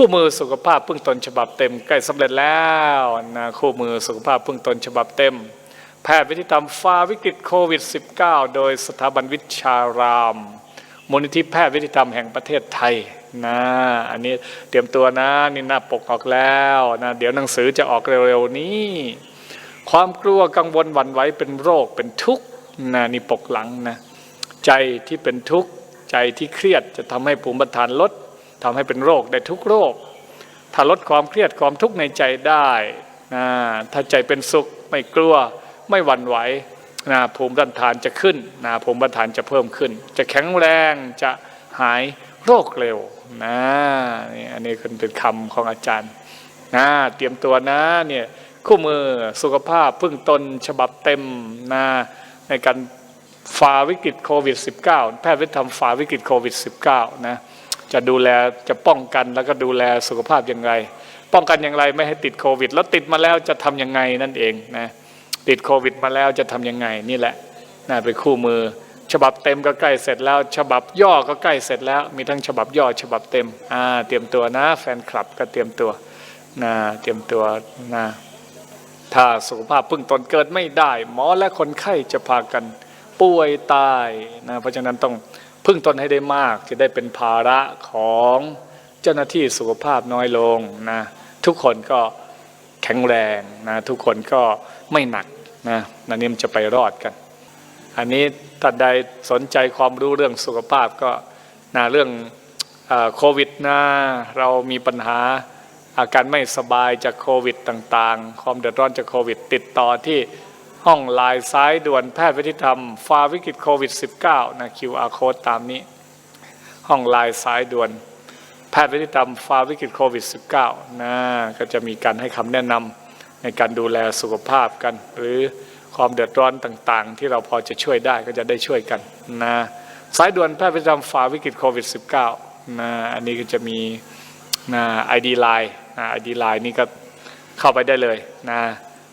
คู่มือสุขภาพเบื้องตนฉบับเต็มใกล้สำเร็จแล้วนะคู่มือสุขภาพเบื้องตนฉบับเต็ม แพทย์วิธีธรรมฟ้าวิกฤตโควิด -19 โดยสถาบันวิชารามมูลนิธิแพทย์วิธีธรรมแห่งประเทศไทยนะอันนี้เตรียมตัวนะนี่หน้าปกออกแล้วนะเดี๋ยวหนังสือจะออกเร็วๆนี้ ความกลัวกังวลหวั่นไหวเป็นโรคเป็นทุกข์นะนี่ปกหลังนะใจที่เป็นทุกข์ใจที่เครียดจะทำให้ภูมิต้านทาลด ทำให้เป็นโรคได้ทุกโรค ถ้าลดความเครียดความทุกข์ในใจได้นะถ้าใจเป็นสุขไม่กลัวไม่หวั่นไหวนะภูมิต้านทานจะขึ้นนะภูมิต้านทานจะเพิ่มขึ้น จะแข็งแรงจะหายโรคเร็วนะนี่อันนี้เป็นคำของอาจารย์นะเตรียมตัวนะเนี่ยคู่มือสุขภาพพึ่งตนฉบับเต็มนะในการฝ่าวิกฤตโควิด -19 แพทย์วิทยธรรมฝ่าวิกฤตโควิด -19 นะ จะดูแลจะป้องกันแล้วก็ดูแลสุขภาพอย่างไร ป้องกันอย่างไรไม่ให้ติดโควิด แล้วติดมาแล้วจะทำยังไงนั่นเองนะติดโควิดมาแล้วจะทำยังไงนี่แหละน่าเป็นคู่มือ ฉบับเต็มก็ใกล้เสร็จแล้ว ฉบับย่อก็ใกล้เสร็จแล้ว มีทั้งฉบับย่อ ฉบับเต็มอ่าเตรียมตัวนะ แฟนคลับก็เตรียมตัวนะเตรียมตัวนะถ้าสุขภาพพึ่งตนเกิดไม่ได้ หมอและคนไข้จะพากัน ป่วยตายนะเพราะฉะนั้นต้องพึ่งตนให้ได้มากจะได้เป็นภาระของเจ้าหน้าที่สุขภาพน้อยลงนะทุกคนก็แข็งแรงนะทุกคนก็ไม่หนักนะนันนี่มันจะไปรอดกัน อันนี้ตัดใดสนใจความรู้เรื่องสุขภาพก็นะเรื่องโควิดนะเรามีปัญหาอาการไม่สบายจากโควิดต่างๆ ความเดือดร้อนจากโควิด ติดต่อที่ ห้องไลน์ซ้ายด่วนแพทย์วิทยธรรมฟาวิกฤตโควิด -19 นะ QR code ตามนี้ ห้องไลน์ซ้ายด่วน แพทย์วิทยธรรมฟาวิกฤตโควิด -19 นะก็จะมีการให้คำแนะนำในการดูแลสุขภาพกัน หรือความเดือดร้อนต่างๆ ที่เราพอจะช่วยได้ก็จะได้ช่วยกันนะสายด่วนแพทย์วิทยธรรมฟาวิกฤตโควิด -19 นะอันนี้ก็จะมีนะไอดีไลน์นะไอดีไลน์นี่ก็เข้าไปได้เลยนะ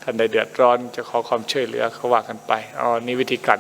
ท่านใดเดือดร้อนจะขอความช่วยเหลือเขาว่ากันไปอ๋อนี่วิธีการ